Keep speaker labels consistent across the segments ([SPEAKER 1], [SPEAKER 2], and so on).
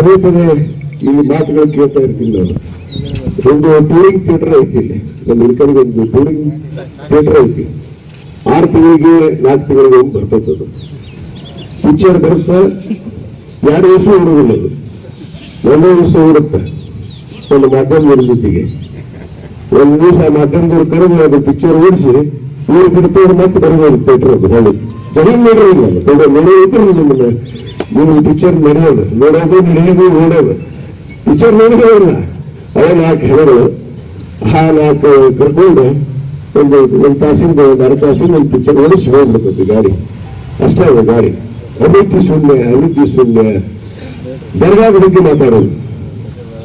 [SPEAKER 1] ಪದೇ ಪದೇ ಇಲ್ಲಿ ಮಾತುಗಳು ಕೇಳ್ತಾ ಇರ್ತೀನಿ ನಾನು. ಒಂದು ಟೂರಿಂಗ್ ಥಿಯೇಟರ್ ಐತಿ ನಮ್ಮ ಇಳ್ಕಲ್ಗೆ ಒಂದು ಟೂರಿಂಗ್ ಥಿಯೇಟರ್ ಐತಿ. ಆರು ತಿಂಗಳಿಗೆ, ನಾಲ್ಕು ತಿಂಗಳಿಗೆ ಒಂದು ಬರ್ತೈತದು ಪಿಕ್ಚರ್ ಬರುತ್ತೆ. ಎರಡು ವರ್ಷ ಓಡುವುದಿಲ್ಲ ಅದು. ಒಂದೇ ವರ್ಷ ಓಡುತ್ತೆ. ಒಂದು ಮಾಧ್ಯಮದವ್ರ ಜೊತೆಗೆ. ಒಂದು ದಿವಸ ಮಾಧ್ಯಮದವ್ರು ಕರೆದು ಅದು ಪಿಕ್ಚರ್ ಓಡಿಸಿ ಊರು ಬಿಡ್ತವ್ರು ಮತ್ತೆ ಬರಬಹುದು ಥಿಯೇಟರ್ ಅದು ಹೇಳಿ ಜನ ನೋಡೋದಿಲ್ಲ ನೋಡೋ ಇದ್ರಲ್ಲ ನಿಮ್ಮನ್ನ ನಿಮ್ಮ ಪಿಕ್ಚರ್ ನಡೆಯೋದು, ನೋಡೋದು ನಡೆಯೋದು, ನೋಡೋದು. ಪಿಕ್ಚರ್ ನೋಡೋದಿಲ್ಲ ಅದೇ ನಾಲ್ಕು ಹೇಳು ಆ ನಾಲ್ಕು ಕರ್ಕೊಂಡು ಒಂದು ಒಂದು ತಾಸಿಂದ ಒಂದು ಅರ್ಧ ತಾಸಿಂದ ಒಂದು ಪಿಕ್ಚರ್ ಓಡಿಸಿ ಹೋಗ್ಬೇಕು ಗಾಡಿ. ಅಷ್ಟೇ ಅದು ಗಾಡಿ. ಅಭಿವೃದ್ಧಿ ಶೂನ್ಯ ಅಭಿವೃದ್ಧಿ ಶೂನ್ಯ. ದರ್ಗಾದ ಬಗ್ಗೆ ಮಾತಾಡೋದು.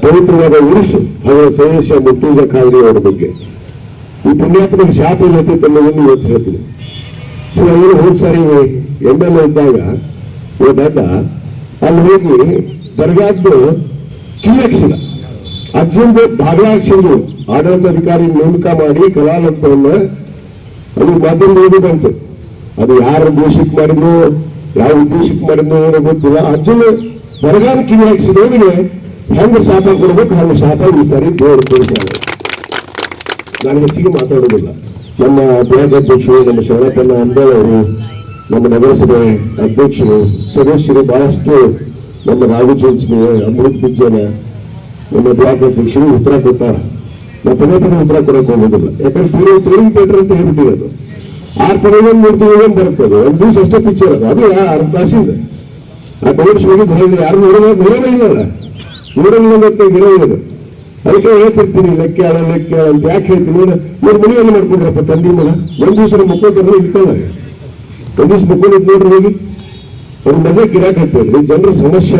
[SPEAKER 1] ಪವಿತ್ರವಾದ ಉರುಸು, ಅವರ ಸಂದೇಶ ಮುಟ್ಟಿದ ಕಾಯಿಲೆ ಅವರ ಬಗ್ಗೆ. ಈ ಪುಣ್ಯಾತ್ಮಕ ಶಾಪ ಇಲ್ಲತ್ತೆ ತನ್ನವನ್ನು ಇವತ್ತು ಹೇಳ್ತೀನಿ. ಅವರು ಹೋದ್ ಸಾರಿ ಎಂ ಎಲ್ ಎ ಇದ್ದಾಗ ಹೋದಾಗ ಅಲ್ಲಿ ಹೋಗಿ ದರ್ಗಾದ್ದು ಕೀ ಹಾಕ್ಸಿಲ್ಲ ಅಜ್ಜಂದು ಬಾಗ್ಲ ಹಾಕ್ಸಿದ್ರು ಆಡಳಿತಾಧಿಕಾರಿ ನೇಮಕ ಮಾಡಿ ಕಲಾಲಂತವನ್ನ ಅದು ಮಾಧ್ಯಮದಲ್ಲಿ ಬಂತು. ಅದು ಯಾರ ಉದ್ದೇಶಕ್ಕೆ ಮಾಡಿದ್ರು ಯಾವ ಉದ್ದೇಶಕ್ಕೆ ಮಾಡಿದ್ರು ಏನೋ ಗೊತ್ತಿಲ್ಲ. ಅಜ್ಜನ ದರ್ಗಾದ ಕಿವಿ ಹಾಕ್ಸಿದವನಿಗೆ ಹೆಂಗ ಶಾಪ ಕೊಡ್ಬೇಕು, ಹಂಗ ಶಾಪ ಈ ಸಾರಿ ದೇವರು ತೋರಿಸ್ತಾರೆ ನಾನು ಹೆಚ್ಚಿಗೆ ಮಾತಾಡೋದಿಲ್ಲ. ನಮ್ಮ ಬ್ಲಾಕ್ ಅಧ್ಯಕ್ಷರು ನಮ್ಮ ಶರಣಪ್ಪನ ಅಂಬೇಳ್ ಅವರು ನಮ್ಮ ನಗರಸಭೆ ಅಧ್ಯಕ್ಷರು, ಸದಸ್ಯರು ಬಹಳಷ್ಟು ನಮ್ಮ ರಾಘು ಚೌನ್ಸ್ಮಿ ಅಮೃತ್ ಬಿಜ್ಜನ ನಮ್ಮ ಬ್ಲಾಕ್ ಅಧ್ಯಕ್ಷರು ಉತ್ತರ ಕೊಟ್ಟಾರ. ನಾವು ಪದೇ ಪದೇ ಉತ್ತರ ಕೊಡಕ್ಕೆ ಹೋಗೋದಿಲ್ಲ. ಯಾಕಂದ್ರೆ ಪೂರ್ವ ಟೂರಿಂಗ್ ಥಿಯೇಟರ್ ಅಂತ ಹೇಳ್ಬಿಟ್ಟಿರೋದು ಆರು ತಿಂಗಳಿಗೆ ಮೂರು ತಿಂಗಳಿಗೆ ಬರ್ತದೆ ಒಂದು ದಿವಸ ಅಷ್ಟೇ ಪಿಕ್ಚರ್ ಅದು. ಅದು ಯಾ- ತಾಸು ಇದೆ. ಆ ಹೋಗಿ ಹೊರಗೆ ಯಾರು ನೋಡೋದೇ ನೋಡೋದೇ ಇಲ್ಲಲ್ಲ. ನೋಡೋದಿಲ್ಲ ಮತ್ತೆ ಇರೋದು. ಅದಕ್ಕೆ ಹೇಳ್ತಿರ್ತೀನಿ ಲೆಕ್ಕ ಲೆಕ್ಕ ಅಂತ ಯಾಕೆ ಹೇಳ್ತೀನಿ. ನೋಡಿ, ಇವ್ರು ಮನೆಯಲ್ಲಿ ಮಾಡ್ಕೊಂಡ್ರಪ್ಪ ತಂದಿ ಮಗ. ಒಂದು ದಿವಸ ಮುಕ್ಕೋತಾರೆ ಇಟ್ಕೊಂಡಾಗ ದಿವಸ ಮುಕ್ಕೊಂಡಿದ್ ನೋಡ್ರಿ ಹೋಗಿ, ಅವ್ರ ಮನೆ ಗಿರಾಕ್ ಹೇಳ್ರಿ, ಜನರ ಸಮಸ್ಯೆ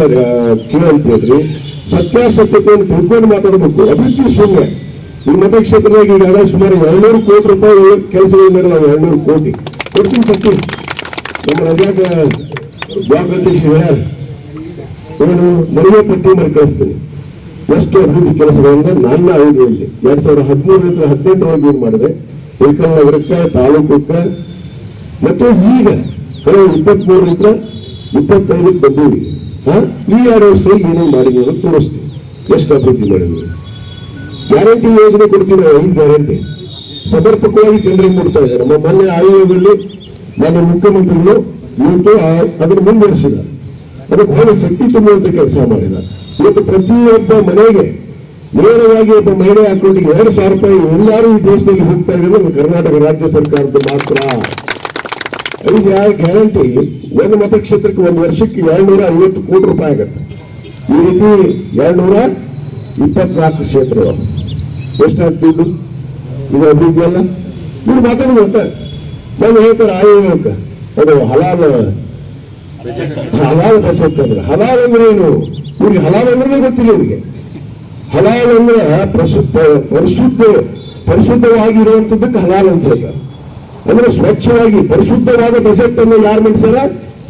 [SPEAKER 1] ಕೇಳಂತ ಹೇಳ್ರಿ. ಸತ್ಯಾಸತ್ಯತೆಯನ್ನು ತಿಳ್ಕೊಂಡು ಮಾತಾಡಬೇಕು. ಅಭಿವೃದ್ಧಿ ಸುಮ್ಮನೆ ಈ ಮತಕ್ಷೇತ್ರದಾಗ ಈಗ ಸುಮಾರು ಎರಡ್ನೂರು ಕೋಟಿ ರೂಪಾಯಿ ಕೆಲಸಗಳು ನಡೆದಾವೆ ಎರಡ್ನೂರು ಕೋಟಿ. ಕೊಡ್ತೀನಿ ಕೊಡ್ತೀನಿ. ನಮ್ಮ ರಜಾಕ ಬ್ಲಾಕ್ ಅಧ್ಯಕ್ಷ ಹೇಳ್ಯಾರ ನಾನು ಮನೆಯ ಪಟ್ಟಿ ಮಾಡಿ ಕಳಿಸ್ತೀನಿ. ಎಷ್ಟು ಅಭಿವೃದ್ಧಿ ಕೆಲಸಗಳಿಂದ ನನ್ನ ಅವಧಿಯಲ್ಲಿ ಎರಡ್ ಸಾವಿರದ ಹದಿಮೂರರಿಂದ ಹದಿನೆಂಟರವರೆಗೆ ಏನು ಮಾಡಿದೆ? ಏಕಲ್ ನಗರಕ್ಕೆ ತಾಲೂಕಕ್ಕೆ ಮತ್ತು ಈಗ ಕಳೆದ ಇಪ್ಪತ್ಮೂರರಿಂದ ಇಪ್ಪತ್ತೈದಕ್ಕೆ ಬಂದೀವಿ ಈ ಎರಡು ವರ್ಷದಲ್ಲಿ ಏನೇನು ಮಾಡಿದ್ವಿ ಅಂತ ತೋರಿಸ್ತೀವಿ ಎಷ್ಟು ಅಭಿವೃದ್ಧಿ ಗ್ಯಾರಂಟಿ ಯೋಜನೆ ಕೊಡ್ತೀವಿ ನಾವು ಐದು ಗ್ಯಾರಂಟಿ. ಸಮರ್ಪಕವಾಗಿ ಜನರಿಗೆ ಕೊಡ್ತಾ ಇದ್ದಾರೆ. ನಮ್ಮ ಮೊನ್ನೆ ಆಯೋಗದಲ್ಲಿ ಮಾನ್ಯ ಮುಖ್ಯಮಂತ್ರಿಗಳು ಇವತ್ತು ಅದನ್ನು ಮುಂದುವರಿಸಿದ ಅದಕ್ಕೆ ಬಹಳ ಶಕ್ತಿ ತುಂಬುವಂತ ಕೆಲಸ ಮಾಡಿದ ಇವತ್ತು ಪ್ರತಿಯೊಬ್ಬ ಮನೆಗೆ ನೇರವಾಗಿ ಒಬ್ಬ ಮಹಿಳೆ ಅಕೌಂಟ್ಗೆ ಎರಡು ಸಾವಿರ ರೂಪಾಯಿ ಎಲ್ಲರೂ ಈ ದೇಶದಲ್ಲಿ ಹೋಗ್ತಾ ಇರೋದು ಕರ್ನಾಟಕ ರಾಜ್ಯ ಸರ್ಕಾರದ ಮಾತ್ರ. ಐದು ಯಾವ ಗ್ಯಾರಂಟಿ ಒಂದು ಮತಕ್ಷೇತ್ರಕ್ಕೆ ಒಂದು ವರ್ಷಕ್ಕೆ ಎರಡ್ನೂರ ಐವತ್ತು ಕೋಟಿ ರೂಪಾಯಿ ಆಗುತ್ತೆ. ಈ ರೀತಿ ಎರಡ್ನೂರ ಇಪ್ಪತ್ನಾಲ್ಕು ಕ್ಷೇತ್ರಗಳು. ಎಷ್ಟಾಗ್ತು ದುಡ್ಡು? ಇದು ಅಭಿವೃದ್ಧಿ ಅಲ್ಲ ಇವ್ರು ಮಾತಾಡುವಂತ ನಾನು ಹೇಳ್ತಾರೆ ಆಯೋಗಕ್ಕೆ. ಅದು ಹಲಾಲ, ಹಲಾಲ್ ಅಂದ್ರೆ. ಹಲಾಲ್ ಅಂದ್ರೆ ಏನು? ಇವ್ರಿಗೆ ಹಲಾಲ್ ಅಂದ್ರೆ ಗೊತ್ತಿಲ್ಲ ಇವ್ರಿಗೆ. ಹಲಾಲ್ ಅಂದ್ರೆ ಪರಿಶುದ್ಧ, ಪರಿಶುದ್ಧವಾಗಿರುವಂತದ್ದಕ್ಕೆ ಹಲಾಲ್ ಅಂತ ಹೇಳ್ತಾರೆ. ಅಂದ್ರೆ ಸ್ವಚ್ಛವಾಗಿ ಪರಿಶುದ್ಧವಾದ ಬಜೆಟ್ ಅನ್ನು ಯಾರು ಮಂಡಿಸ್ಯಾರ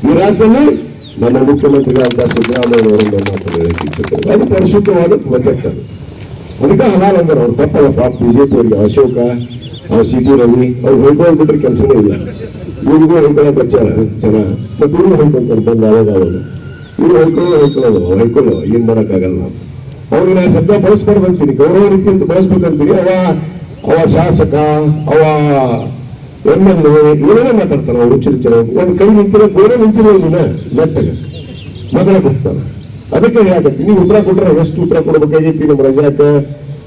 [SPEAKER 1] ಈ ರಾಜ್ಯದಲ್ಲಿ ನಮ್ಮ ಮುಖ್ಯಮಂತ್ರಿಗಳಾದ ಸಿದ್ದರಾಮಯ್ಯ ಅವರಿಂದ ಮಾತನಾಡಿದ್ದಾರೆ ಅದು ಪರಿಶುದ್ಧವಾದ ಬಜೆಟ್ ಅದು. ಅದಕ್ಕೆ ಹಲಾಲ್ ಅಂದ್ರೆ ಅವ್ರು ತಪ್ಪಲ್ಲಪ್ಪ ಬಿಜೆಪಿ ಅವರಿಗೆ ಅಶೋಕ, ಅವ್ರ ಸಿ ಟಿ ರವಿ, ಅವ್ರು ಹೊಂಟೋಗ್ಬಿಟ್ರೆ ಕೆಲಸನೇ ಇಲ್ಲ. ಇವ್ರಿಗೂ ಪ್ರಚಾರ, ಜನ. ಮತ್ತೆ ಇವ್ರು ಹೊಯ್ಕೊಂತಾರೆ, ಬಂದು ಅವಾಗ ಅವಾಗ. ಇವ್ರು ಹೊಯ್ಕೊಳ್ಳೋ, ಹೊಯ್ಕೊಳ್ಳೋದು, ಹೊಯ್ಕೊಳ್ಳೋ, ಏನ್ ಮಾಡೋಕ್ಕಾಗಲ್ಲ ನಾವು. ಅವ್ರಿಗೆ ನಾ ಶಬ್ದ ಬಳಸ್ಬಾರ್ದು ಅಂತೀನಿ, ಗೌರವ ರೀತಿ ಅಂತ ಬಳಸ್ಬೇಕಂತೀನಿ ಅವ ಅವ ಶಾಸಕ, ಅವ ಎಂ ಎಲ್ ಮಾತಾಡ್ತಾರೆ ಅವ್ರು ಹುಚ್ಚು ಒಂದು ಕೈ ನಿಂತಿರೋ, ಗೋಡೆ ನಿಂತಿರೋ ನೀನ ನೆಟ್ಟಗೆ ಮಾತಾಡಕ್ ಅದಕ್ಕೆ ಹೇಳಕತ್ತಿ ನೀವು ಉತ್ತರ ಕೊಟ್ಟರೆ ಎಷ್ಟು ಉತ್ತರ ಕೊಡಬೇಕಾಗಿತ್ತು ನಮ್ಮ ರಜಾಕ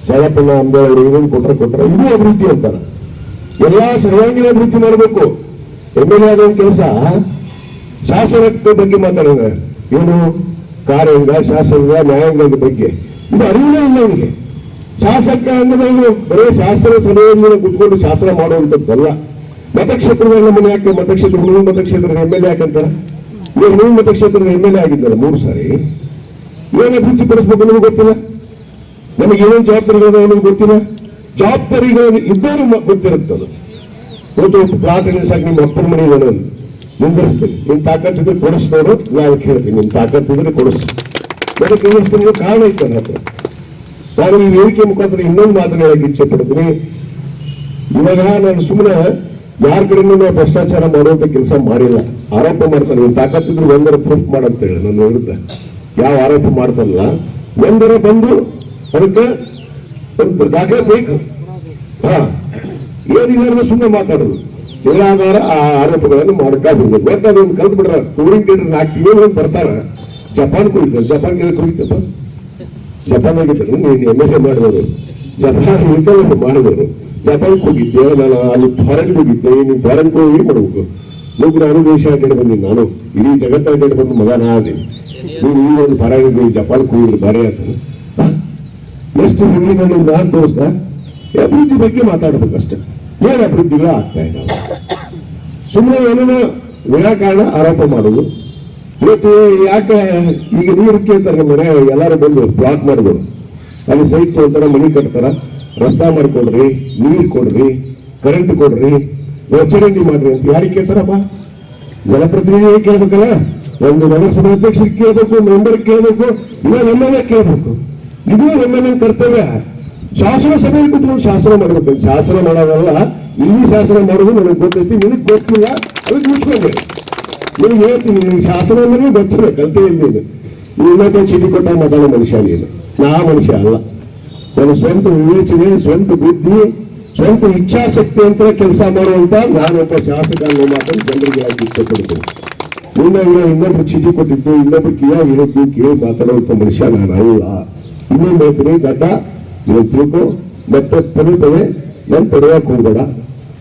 [SPEAKER 1] ಶಾಯಪ್ಪನ ಅಂಬೆ ಅವರು ಏನೇನು ಕೊಟ್ರೆ ಕೊಟ್ರೆ ಇದು ಅಭಿವೃದ್ಧಿ ಅಂತಾರೆ. ಎಲ್ಲ ಸರ್ವಾಂಗೀಣ ಅಭಿವೃದ್ಧಿ ಮಾಡಬೇಕು. ಎಂ ಎಲ್ ಎ ಆದ ಕೆಲಸ ಶಾಸನದ ಬಗ್ಗೆ ಮಾತಾಡೋಣ. ಏನು? ಕಾರ್ಯಾಂಗ, ಶಾಸನದ, ನ್ಯಾಯಾಂಗದ ಬಗ್ಗೆ. ಇದು ಅರಿವೇ ಇಲ್ಲ ಅವನಿಗೆ ಶಾಸಕ ಅಂದ್ರೆ ಬರೀ ಶಾಸನ ಸಭೆಯಲ್ಲಿ ಕುತ್ಕೊಂಡು ಶಾಸನ ಮಾಡುವಂಥದ್ದಲ್ಲ. ಮತಕ್ಷೇತ್ರದಾಗ ಮನೆ ಯಾಕೆ ಮತಕ್ಷೇತ್ರ ಮೂರು ಮತಕ್ಷೇತ್ರದ ಎಂ ಎಲ್ ಎ ಯಾಕಂತಾರ ನೀವು ಮತಕ್ಷೇತ್ರದ ಎಂ ಎಲ್ ಎ ಆಗಿದ್ದಲ್ಲ ಮೂರು ಸಾರಿ. ಏನು ಅಭಿವೃದ್ಧಿ ಪಡಿಸ್ಬೇಕು ನಿಮಗೆ ಗೊತ್ತಿಲ್ಲ? ನಮಗೆ ಏನೇನು ಜವಾಬ್ದಾರಿಗಳು ನಿಮ್ಗೆ ಗೊತ್ತಿಲ್ಲ? ಜವಾಬ್ದಾರಿಗಳು ಇದ್ದರೂ ಗೊತ್ತಿರುತ್ತದು ಇವತ್ತು ಪ್ಲಾಟ್ ಸಾಕು, ನಿಮ್ಮ ಅಪ್ಪನ ಮನೆ ಇದೆ ನಿಂದಿರಿಸ್ತೀನಿ. ನಿಮ್ ತಾಕತ್ತಿದ್ರೆ ಕೊಡಿಸ್ಬೋದು ನಾನು ಕೇಳ್ತೀನಿ ನಿಮ್ ತಾಕತ್ತಿದ್ರೆ ಕೊಡಿಸ್ ನನಗೆ ಕೇಳಿಸ್ತೀನಿ ಕಾರಣ ಇತ್ತು ಹತ್ರ ನಾನು ಈ ವೇದಿಕೆ ಮುಖಾಂತರ ಇನ್ನೊಂದು ಮಾತನ್ನ ಹೇಳಕ್ಕೆ ಇಚ್ಛೆ ಪಡ್ತೀನಿ ಇವಾಗ ನಾನು ಸುಮ್ಮನೆ ಯಾರ ಕಡೆನೂ ನಾವು ಭ್ರಷ್ಟಾಚಾರ ಮಾಡುವಂತ ಕೆಲಸ ಮಾಡಿಲ್ಲ. ಆರೋಪ ಮಾಡ್ತಾರೆ ನೀವು ತಾಕತ್ತಿದ್ರು ಒಂದರ ಪ್ರೂಫ್ ಹೇಳಿ, ನನ್ನ ವಿರುದ್ಧ. ಯಾವ ಆರೋಪ ಮಾಡ್ತಾರಲ್ಲ, ಒಂದರ ಬಂದು ಅದಕ್ಕೆ ಒಂದು ದಾಖಲೆ ಬೇಕು. ಹಾ ಏನಿಲ್ಲ ಸುಮ್ಮನೆ ಮಾತಾಡೋದು. ಇಲ್ಲಾಂದ್ರೆ ಆ ಆರೋಪಗಳನ್ನು ಮಾಡ್ತಾ ಬಿಡ್ಬೇಕು ಒಂದು ಅದೊಂದು ಕಲ್ತು ಬಿಡ್ರ ಟೂರಿಂಗ್ ಥಿಯೇಟರ್ ನಾಲ್ಕು ತಿಂಗಳು ಬರ್ತಾರ. ಜಪಾನ್ ಹೋಗಿದ್ದಾರೆ ಜಪಾನ್ಗೆ ಜಪಾನ್ ಆಗಿದ್ದರು ನೀನು ಎಂ ಎಲ್ ಎ ಮಾಡಿದವರು. ಜಪಾನ್ ಇನ್ಕಮ್ ಮಾಡಿದರು ಜಪಾನ್ಗೆ ಹೋಗಿದ್ದೆ, ನಾನು ಅಲ್ಲಿ ಫಾರೆನ್ಗೆ ಹೋಗಿದ್ದೆ, ನೀನು ಫಾರೆನ್ಗೆ ಹೋಗಿ ಮಾಡ್ಬೇಕು ಮೂಗು ನಾನು ದೇಶ ಅಡ್ಡಾಡಿ ಬಂದೀನಿ ನಾನು. ಇಡೀ ಜಗತ್ತ ಅಡ್ಡಾಡಿ ಬಂದು ಮಗ ನಾ ಅದೇ ನೀನು ಈ ಒಂದು ಫಾರೆನ್ಗೆ ಜಪಾನ್ಗೆ ಹೋಗಿದ್ರು ಬೇರೆ ಆಯ್ತು ಎಷ್ಟು ಹಿಂದಿನಲ್ಲಿ ನಾನು ದೋಸ್ತ ಅಭಿವೃದ್ಧಿ ಬಗ್ಗೆ ಮಾತಾಡ್ಬೇಕಷ್ಟೇ. ಏನು ಅಭಿವೃದ್ಧಿಗಳು ಆಗ್ತಾ ಇದ್ದಾವೆ ಸುಮ್ಮನೆ ಏನೇನೋ ವಿನಾಕಾರಣ ಆರೋಪ ಮಾಡೋದು. ಇವತ್ತು ಯಾಕೆ ಈಗ ನೀರು ಕೇಳ್ತಾರೆ ಮನೆ, ಎಲ್ಲರೂ ಬಂದು ಬ್ಲಾಕ್ ಮಾಡಿದ್ರು ಅಲ್ಲಿ ಸೈಟ್ ತಗೋತಾರ ಮನಿ ಕಟ್ತಾರ. ರಸ್ತಾ ಮಾಡಿಕೊಡ್ರಿ ನೀರ್ ಕೊಡ್ರಿ ಕರೆಂಟ್ ಕೊಡ್ರಿ ಚರಂಡಿ ಮಾಡ್ರಿ ಅಂತ ಯಾರಿಗೆ ಕೇಳ್ತಾರಪ್ಪ? ಜನಪ್ರತಿನಿಧಿ ಕೇಳ್ಬೇಕಲ್ಲ? ಒಂದು ನಗರಸಭಾ ಅಧ್ಯಕ್ಷರಿಗೆ ಕೇಳ್ಬೇಕು ಮೆಂಬರ್ ಕೇಳ್ಬೇಕು ಇಲ್ಲ ನಮ್ಮನ್ನೇ ಕೇಳ್ಬೇಕು. ಇದು ನಮ್ಮನ್ನ ಕರ್ತವ್ಯ. ಶಾಸನ ಸಭೆಯಲ್ಲಿ ಕುತ್ಕೊಂಡು ಶಾಸನ ಮಾಡ್ಬೇಕು. ಶಾಸನ ಮಾಡೋದಲ್ಲ, ಇಲ್ಲಿ ಶಾಸನ ಮಾಡೋದು ನನಗೆ ಗೊತ್ತೈತಿ, ನಿನಗೆ ಗೊತ್ತಿಲ್ಲ, ಅದಕ್ಕೆ ಮುಚ್ಕೊಂಡೆ ನಿನಗೆ ಹೇಳ್ತೀನಿ, ನಿನಗೆ ಶಾಸನ ಅಂದ್ರೆ ಗೊತ್ತಿಲ್ಲ, ಕಲ್ತೆ ಇಲ್ಲ ನೀನು ಇನ್ನೊಬ್ಬ ಚೀಟಿ ಕೊಟ್ಟ ಮೊದಲ ಮನುಷ್ಯ ನೀನು. ನಾ ಮನುಷ್ಯ ಅಲ್ಲ. ನನ್ನ ಸ್ವಂತ ವಿವೇಚನೆ, ಸ್ವಂತ ಬುದ್ಧಿ, ಸ್ವಂತ ಇಚ್ಛಾಶಕ್ತಿ ಅಂತ ಕೆಲಸ ಮಾಡುವಂತ ನಾನೊಬ್ಬ ಶಾಸಕ ಅನ್ನೋ ಮಾತನ್ನು ಜನರಿಗೆ ಹೇಳಕ್ಕೆ ಇಷ್ಟಪಡ್ತೇನೆ? ನಿನ್ನ ಇನ್ನೊಬ್ರು ಚೀಟಿ ಕೊಟ್ಟಿದ್ದು, ಇನ್ನೊಬ್ರು ಕಿಯ ಹೇಳಿದ್ದು ಕೇಳಿ ಮಾತಾಡುವಂತ ಮನುಷ್ಯ ನಾನು ಇನ್ನೊಂದು ಹೇಳ್ತೀನಿ, ದಡ್ಡ ನೀವು ತಿಳ್ಕೊ. ಮತ್ತೆ ಪದೇ ಪದೇ ನಾನು ತಡೆಯಕ್ಕೆ ಹೋಗ್ಬೇಡ.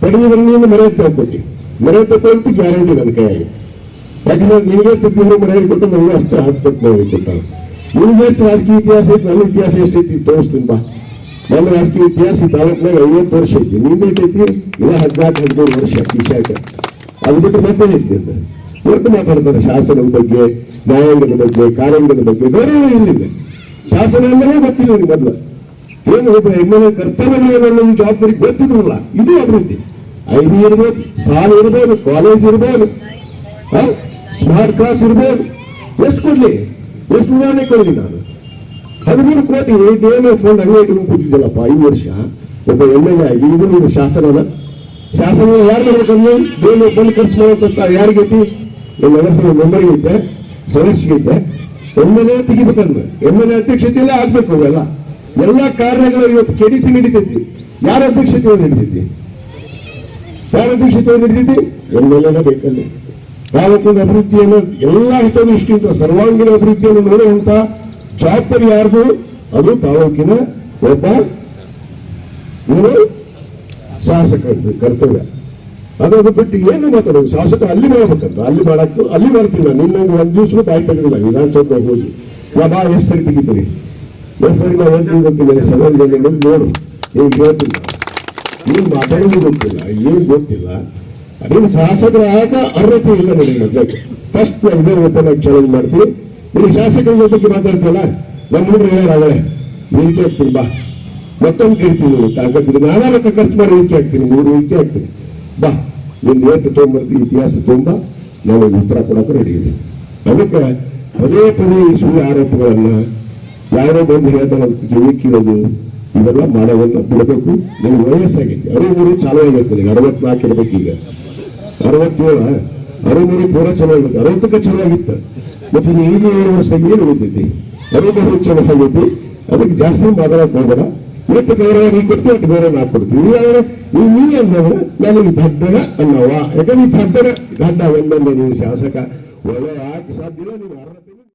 [SPEAKER 1] ತಡೆಯೋದ್ರಲ್ಲಿ ನೀನು ಮರೆ ಮರೆಯುತ್ತೆ ಮರೆ ತಗೊಳ್ತಿ ಗ್ಯಾರಂಟಿ ನನ್ನ ಕೈಯಾಗಿ ಯಾಕಂದ್ರೆ ನಿನಗೆ ಪ್ರತಿಯೊಂದು ಮನೆಯಲ್ಲಿ ಕೊಟ್ಟು ನನಗೆ ಅಷ್ಟು ಹಾಕ್ಬೇಕು ನಾವು ನಿಮಗೆ ರಾಜಕೀಯ ಇತಿಹಾಸ ಐತಿ, ನನ್ನ ಇತಿಹಾಸ ಎಷ್ಟೈತಿ ತೋರಿಸ್ತೀನಿ ಬಾ. ನನ್ನ ರಾಜಕೀಯ ಇತಿಹಾಸ ಈ ತಾಲೂಕಿನಾಗ ಐವತ್ತು ವರ್ಷ ಐತಿ. ನಿಂದ ಐತಿ ಇಲ್ಲ, ಹದಿನಾಲ್ಕು ಹದಿನೈದು ವರ್ಷ ವಿಷಯಕ್ಕೆ ಅದು ಬಿಟ್ಟು ಮತ್ತೆ ಐತಿ ಅಂತ? ಇವತ್ತು ಮಾತಾಡ್ತಾರೆ ಶಾಸನದ ಬಗ್ಗೆ, ನ್ಯಾಯಾಂಗದ ಬಗ್ಗೆ, ಕಾರ್ಯಾಂಗದ ಬಗ್ಗೆ, ಬೇರೆ ಇಲ್ಲಿಲ್ಲ. ಶಾಸನ ಅಂದ್ರೆ ಗೊತ್ತಿಲ್ಲ ನಿಮ್ಗೆ ಮೊದಲು. ಏನು ಒಬ್ಬ ಎ ಕರ್ತವ್ಯ ಅನ್ನೋ ಜವಾಬ್ದಾರಿ ಗೊತ್ತಿದ್ರಲ್ಲ, ಇದು ಅಭಿವೃದ್ಧಿ. ಐದು ಇರ್ಬೋದು, ಸಾಲ ಇರ್ಬೋದು, ಕಾಲೇಜ್ ಇರ್ಬೋದು. ಸ್ಮಾರ್ಟ್ ಕ್ಲಾಸ್ ಇರ್ಬೋದು. ಎಷ್ಟು ಕೊಡ್ಲಿ? ಎಷ್ಟು ಉದಾಹರಣೆ ಕೊಡಲಿ ನಾನು? ಹದಿಮೂರು ಕೋಟಿ ಡಿಎಂಎ ಫಂಡ್ ಹಂಗೆ ಇಟ್ಕೊಂಡು ಕೂತಿದ್ದಲ್ಲಪ್ಪ ಐದು ವರ್ಷ? ಒಬ್ಬ ಎಂ ಎಲ್ ಎ ಆಗಿ, ಇದು ನೀವು ಶಾಸನದ ಶಾಸನ ಯಾರು ಮಾಡ್ಬೇಕಂದ್ರೆ? ಡಿಎಂಎ ಫಂಡ್ ಖರ್ಚು ಮಾಡೋಕ್ಕಂತ ಯಾರಿಗೈತಿ ನಮ್ಮ ನಗರಸಭೆ ಮೆಂಬರ್ಗೆ ಐತೆ, ಸದಸ್ಯರಿಗೆ ಎಂ ಎಲ್ ಎ ತೆಗಿಬೇಕಂದ್ರೆ, ಎಂ ಎಲ್ ಎ ಅಧ್ಯಕ್ಷತೆಯಲ್ಲೇ ಆಗ್ಬೇಕು ಅವೆಲ್ಲ. ಎಲ್ಲ ಕಾರ್ಯಗಳು ಇವತ್ತು ಕೆಡಿಟಿ ನಡೀತೈತಿ. ಯಾರ ಅಧ್ಯಕ್ಷತೆಯಲ್ಲಿ ನಡೀತೈತಿ? ಯಾರ ಅಧ್ಯಕ್ಷತೆಯಲ್ಲಿ ನಡೀತೈತಿ? ಎಂ ಎಲ್ ಎನ ಬೇಕಲ್ಲಿ. ತಾಲೂಕಿನ ಅಭಿವೃದ್ಧಿಯನ್ನು ಎಲ್ಲ ಹಿತದೃಷ್ಟಿಯಿಂದ ಸರ್ವಾಂಗೀಣ ಅಭಿವೃದ್ಧಿಯನ್ನು ನೋಡುವಂತ ಜವಾಬ್ದಾರಿ ಯಾರ್ದು? ಅದು ತಾಲೂಕಿನ ಒಬ್ಬ ಏನು? ಶಾಸಕ ಕರ್ತವ್ಯ. ಅದನ್ನು ಬಿಟ್ಟು ಏನು ಮಾತಾಡೋದು? ಶಾಸಕ ಅಲ್ಲಿ ಮಾಡ್ಬೇಕಂತ? ಅಲ್ಲಿ ಮಾಡಕ್ಕೆ, ಅಲ್ಲಿ ಮಾಡ್ತೀನಿ ನಿನ್ನೊಂದು ಒಂದ್ ದಿವಸ ಬಾಯಿ ತಗೊಂಡಿಲ್ಲ ವಿಧಾನಸಭೆಗೆ ಹೋಗಿ. ನಾ ಬಾ ಎಷ್ಟು ಸರಿ ತೆಗಿತೀನಿ ಎಷ್ಟು ಸರಿ ನಾವು ಏನು ಗೊತ್ತಿಲ್ಲ ಸದನದಲ್ಲಿ ನೋಡು. ಏನು ಹೇಳ್ತೀನಿ ಏನು ಮಾತಾಡೋದು ಗೊತ್ತಿಲ್ಲ. ಏನು ಗೊತ್ತಿಲ್ಲ? ಅದೇನು ಶಾಸಕರಾಗ ಅರ್ಹತೆ ಇಲ್ಲ ಅದಕ್ಕೆ ಫಸ್ಟ್ ನಾವು ಇದೇ ಓಪನ್ ಆಗಿ ಚಾಲೆಂಜ್ ಮಾಡ್ತೀವಿ. ನೀವು ಶಾಸಕರ ಬಗ್ಗೆ ಮಾತಾಡ್ತೀವಲ್ಲ? ನಮ್ಮ ಹುಡುಗರು ಹೇಳಾಗಲೇ ವೇದಿಕೆ ಹಾಕ್ತೀನಿ ಬಾ. ಮತ್ತೊಂದು ಕೇಳ್ತೀನಿ ತಾಕತ್ತಿಗೆ ನಾನಾ ರೊಕ್ಕ ಖರ್ಚು ಮಾಡಿ ವೇದಿಕೆ ಹಾಕ್ತೀನಿ ಮೂರು ವೇದಿಕೆ ಹಾಕ್ತೀನಿ ಬಾ. ನಿನ್ ಏಟು ತೊಗೊಂಬರ್ತೀನಿ ಇತಿಹಾಸ ತುಂಬ ನಾವು ಉತ್ತರ ಕೊಡೋಕೆ ರೆಡಿ ಇದೆ ಅದಕ್ಕೆ ಪದೇ ಪದೇ ಈ ಸುಳ್ಳು ಆರೋಪಗಳನ್ನ ಯಾರೋ ಬಂದು ಹೇಳ್ತಾರೆ ಅದಕ್ಕೆ ಕೀಳೋದು, ಇವೆಲ್ಲ ಮಾಡೋದನ್ನ ಬಿಡಬೇಕು. ನಿಮ್ಗೆ ವಯಸ್ಸಾಗಿದೆ. ಅವರಿಗೂ ಚಾಲು ಆಗೈತೆ ಈಗ ಅರವತ್ನಾಲ್ಕು ಇರಬೇಕು ಈಗ. ಅರವತ್ತೇಳ ಅರಮನೆ ಪೂರ ಚಲೋ ಇರುತ್ತೆ ಅರವತ್ತಕ್ಕೆ ಚಲೋ ಆಗಿತ್ತು ಮತ್ತೆ ಇನ್ನು ಈಗ ಏಳು ವರ್ಷ ಏನು ಉಳಿತೈತಿ ಅರಮನೆ ಚಲೋ ಆಗೈತಿ ಅದಕ್ಕೆ ಜಾಸ್ತಿ ಮಾತಾಡಕ್ ಹೋಗ್ಬೇಡ. ಎಷ್ಟು ಬೇರೆ ನೀ ಕೊಡ್ತೀವಿ ಅಷ್ಟು ಬೇರೆ ನಾ ಕೊಡ್ತೀವಿ ನೀವಾದ್ರೆ ನೀವು ನೀ ಅಂದವ್ರೆ ನನಗೆ ದಡ್ಡನ ಅನ್ನವ ಯಾಕಂದ್ರೆ ಈ ದಡ್ಡನ ದಡ್ಡ ಒಂದೊಂದು ನೀವು ಶಾಸಕ. ಒಳ್ಳೆ ಆಗಿ ಸಾಧ್ಯ ನೀವು